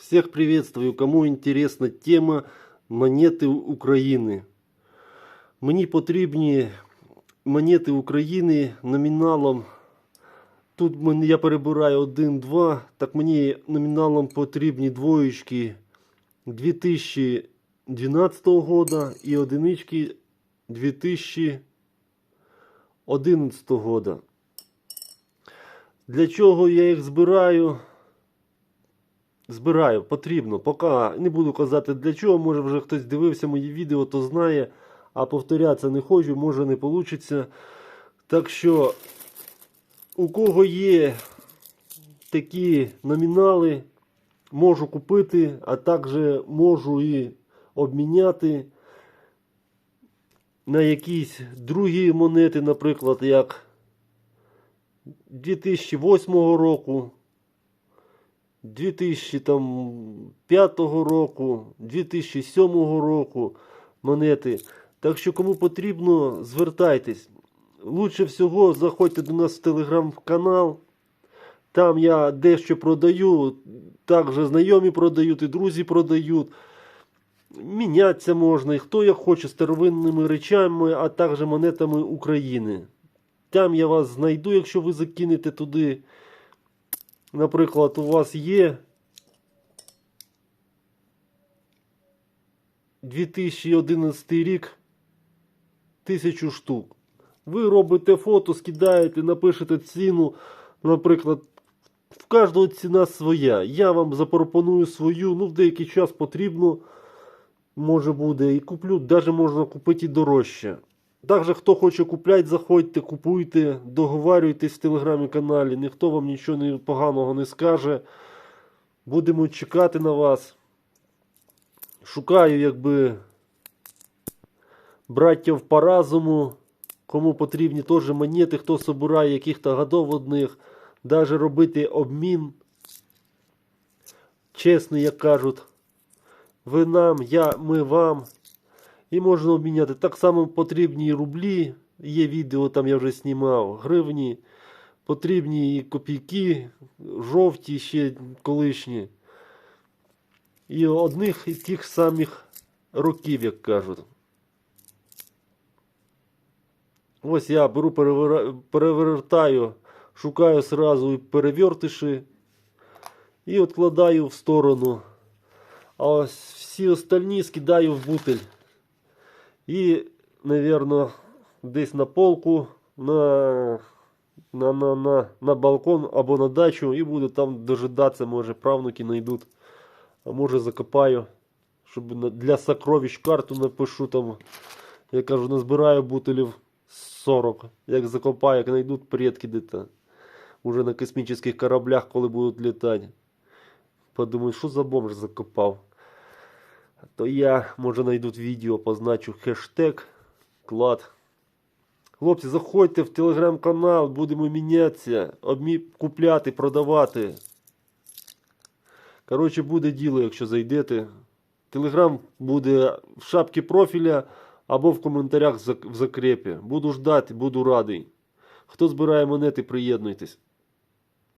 Всех приветствую, кому интересна тема монети України. Мені потрібні монети України номіналом. Тут я перебираю 1-2, так мені номіналом потрібні двоєчки 2012 года і одинички 2011 года. Для чого я їх збираю? Збираю, потрібно. Поки не буду казати для чого. Може вже хтось дивився мої відео, то знає. А повторятися не хочу, може не вийде. Так що, у кого є такі номінали, можу купити, а також можу і обміняти на якісь другі монети, наприклад, як 2008 року. 2005 року, 2007 року монети. Так що кому потрібно, звертайтесь. Лучше всього заходьте до нас в телеграм-канал. Там я дещо продаю, також знайомі продають і друзі продають. Мінятися можна, і хто як хоче старовинними речами, а також монетами України. Там я вас знайду, якщо ви закинете туди. Наприклад, у вас є 2011 рік тисячу штук. Ви робите фото, скидаєте, напишете ціну. Наприклад, в кожного ціна своя. Я вам запропоную свою, ну в деякий час потрібно, може буде, і куплю, навіть можна купити і дорожче. Також хто хоче купляти, заходьте, купуйте, договарюйтесь в телеграмі-каналі, ніхто вам нічого поганого не скаже. Будемо чекати на вас. Шукаю, якби браттів по разуму, кому потрібні теж монети, хто собирає яких-то годов одних, навіть робити обмін. Чесний, як кажуть. Ви нам, я, ми вам. І можна обміняти. Так само потрібні рублі. Є відео, там я вже знімав, гривні. Потрібні і копійки, жовті ще колишні. І одних і тих самих років, як кажуть. Ось я беру, перевертаю, шукаю сразу перевертиші і відкладаю в сторону. А ось всі остальні скидаю в бутиль. І, наверное, десь на полку, на, на, на, на, на балкон або на дачу і буду там дожидатися, може правнуки знайдуть. А може закопаю, щоб для сокровищ карту напишу там. Я кажу, назбираю бутилів 40. Як закопаю, як знайдуть предки де-то. Уже на космічних кораблях, коли будуть літати. Подумаю, що за бомж закопав. То я, може, знайдуть відео, позначу хештег, клад. Хлопці, заходьте в телеграм-канал, будемо мінятися, обмі... купляти, продавати. Коротше, буде діло, якщо зайдете. Телеграм буде в шапці профіля або в коментарях в закрепі. Буду ждати, буду радий. Хто збирає монети, приєднуйтесь.